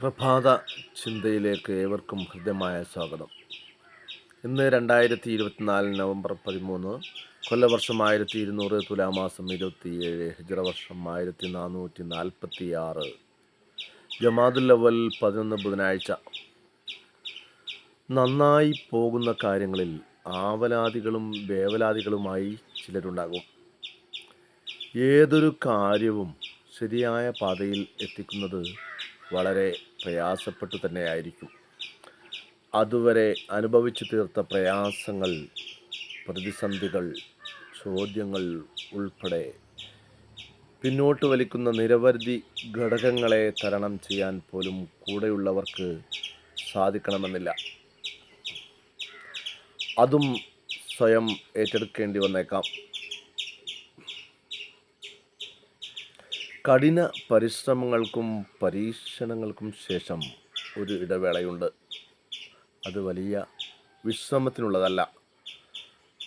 പ്രഭാത ചിന്തയിലേക്ക് ഏവർക്കും ഹൃദ്യമായ സ്വാഗതം. ഇന്ന് രണ്ടായിരത്തി ഇരുപത്തിനാല് നവംബർ പതിമൂന്ന് കൊല്ലവർഷം ആയിരത്തി ഇരുന്നൂറ് തുലാമാസം ഇരുപത്തിയേഴ് ഹിജറ വർഷം ആയിരത്തി നാനൂറ്റി നാൽപ്പത്തി ആറ് ജമാദുൽ അവൽ പതിനൊന്ന് ബുധനാഴ്ച. നന്നായി പോകുന്ന കാര്യങ്ങളിൽ ആവലാദികളും വേവലാദികളുമായി ചിലരുണ്ടാകും. ഏതൊരു കാര്യവും ശരിയായ പാതയിൽ എത്തിക്കുന്നത് വളരെ പ്രയാസപ്പെട്ടു തന്നെയായിരിക്കും. അതുവരെ അനുഭവിച്ചു തീർത്ത പ്രയാസങ്ങൾ പ്രതിസന്ധികൾ ചോദ്യങ്ങൾ ഉൾപ്പെടെ പിന്നോട്ട് വലിക്കുന്ന നിരവധി ഘടകങ്ങളെ തരണം ചെയ്യാൻ പോലും കൂടെയുള്ളവർക്ക് സാധിക്കണമെന്നില്ല. അതും സ്വയം ഏറ്റെടുക്കേണ്ടി വന്നേക്കാം. കഠിന പരിശ്രമങ്ങൾക്കും പരീക്ഷണങ്ങൾക്കും ശേഷം ഒരു ഇടവേളയുണ്ട്. അത് വലിയ വിശ്രമത്തിനുള്ളതല്ല.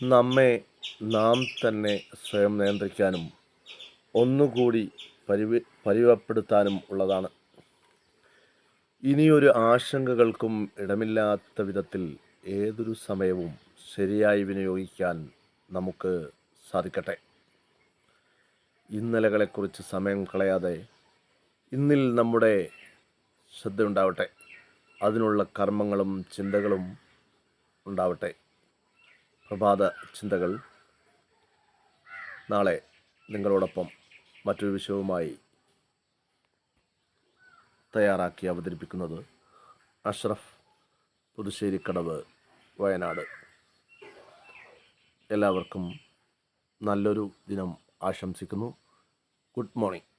നമ്മെ നാം തന്നെ സ്വയം നിയന്ത്രിക്കാനും ഒന്നുകൂടി പരിവ പരിവപ്പെടുത്താനും ഉള്ളതാണ്. ഇനിയൊരു ആശങ്കകൾക്കും ഇടമില്ലാത്ത വിധത്തിൽ ഏതൊരു സമയവും ശരിയായി വിനിയോഗിക്കാൻ നമുക്ക് സാധിക്കട്ടെ. ഇന്നലകളെക്കുറിച്ച് സമയം കളയാതെ ഇന്നിൽ നമ്മുടെ ശ്രദ്ധയുണ്ടാവട്ടെ. അതിനുള്ള കർമ്മങ്ങളും ചിന്തകളും ഉണ്ടാവട്ടെ. പ്രഭാത ചിന്തകൾ നാളെ നിങ്ങളോടൊപ്പം മറ്റൊരു വിഷയവുമായി തയ്യാറാക്കി അവതരിപ്പിക്കുന്നത് അഷ്റഫ് പുതുശ്ശേരിക്കടവ് വയനാട്. എല്ലാവർക്കും നല്ലൊരു ദിനം ആശംസിക്കുന്നു. Good morning.